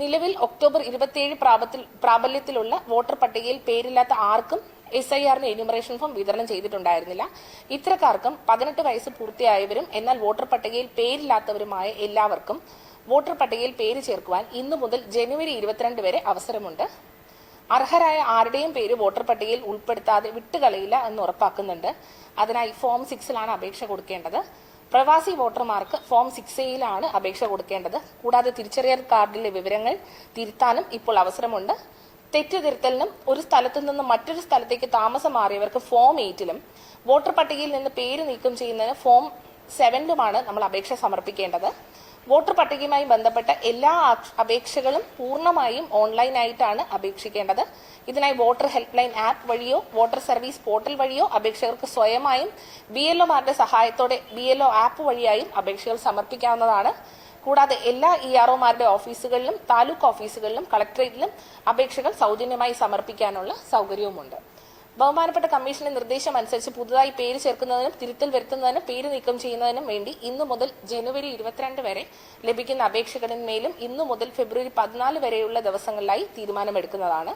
നിലവിൽ ഒക്ടോബർ ഇരുപത്തിയേഴ് പ്രാബല്യത്തിലുള്ള വോട്ടർ പട്ടികയിൽ പേരില്ലാത്ത ആർക്കും എസ് ഐ ആറിന് എന്യൂമറേഷൻ ഫോം വിതരണം ചെയ്തിട്ടുണ്ടായിരുന്നില്ല. ഇത്തരക്കാർക്കും പതിനെട്ട് വയസ്സ് പൂർത്തിയായവരും എന്നാൽ വോട്ടർ പട്ടികയിൽ പേരില്ലാത്തവരുമായ എല്ലാവർക്കും വോട്ടർ പട്ടികയിൽ പേര് ചേർക്കുവാൻ ഇന്നു മുതൽ ജനുവരി ഇരുപത്തിരണ്ട് വരെ അവസരമുണ്ട്. അർഹരായ ആരുടെയും പേര് വോട്ടർ പട്ടികയിൽ ഉൾപ്പെടുത്താതെ വിട്ടുകളയില്ല എന്ന് ഉറപ്പാക്കുന്നുണ്ട്. അതിനായി ഫോം സിക്സിലാണ് അപേക്ഷ കൊടുക്കേണ്ടത്. പ്രവാസി വോട്ടർമാർക്ക് ഫോം സിക്സ് എയിലാണ് അപേക്ഷ കൊടുക്കേണ്ടത്. കൂടാതെ തിരിച്ചറിയൽ കാർഡിലെ വിവരങ്ങൾ തിരുത്താനും ഇപ്പോൾ അവസരമുണ്ട്. തെറ്റ് തിരുത്തലിനും ഒരു സ്ഥലത്തു നിന്ന് മറ്റൊരു സ്ഥലത്തേക്ക് താമസം മാറിയവർക്ക് ഫോം എയ്റ്റിലും വോട്ടർ പട്ടികയിൽ നിന്ന് പേര് നീക്കം ചെയ്യുന്നതിന് ഫോം സെവനിലുമാണ് നമ്മൾ അപേക്ഷ സമർപ്പിക്കേണ്ടത്. വോട്ടർ പട്ടികയുമായി ബന്ധപ്പെട്ട എല്ലാ അപേക്ഷകളും പൂർണമായും ഓൺലൈനായിട്ടാണ് അപേക്ഷിക്കേണ്ടത്. ഇതിനായി വോട്ടർ ഹെൽപ്പ് ലൈൻ ആപ്പ് വഴിയോ വോട്ടർ സർവീസ് പോർട്ടൽ വഴിയോ അപേക്ഷകർക്ക് സ്വയമായും ബി എൽ സഹായത്തോടെ ബി എൽ ഒ ആപ്പ് വഴിയായും അപേക്ഷകൾ സമർപ്പിക്കാവുന്നതാണ്. കൂടാതെ എല്ലാ ഇ ആർ ഒമാരുടെ ഓഫീസുകളിലും താലൂക്ക് ഓഫീസുകളിലും കളക്ടറേറ്റിലും അപേക്ഷകൾ സൗജന്യമായി സമർപ്പിക്കാനുള്ള സൗകര്യവുമുണ്ട്. ബഹുമാനപ്പെട്ട കമ്മീഷന്റെ നിർദ്ദേശം അനുസരിച്ച് പുതുതായി പേര് ചേർക്കുന്നതിനും തിരുത്തൽ വരുത്തുന്നതിനും പേര് നീക്കം ചെയ്യുന്നതിനും വേണ്ടി ഇന്ന് മുതൽ ജനുവരി ഇരുപത്തിരണ്ട് വരെ ലഭിക്കുന്ന അപേക്ഷകളിന്മേലും ഇന്ന് മുതൽ ഫെബ്രുവരി പതിനാല് വരെയുള്ള ദിവസങ്ങളിലായി തീരുമാനമെടുക്കുന്നതാണ്.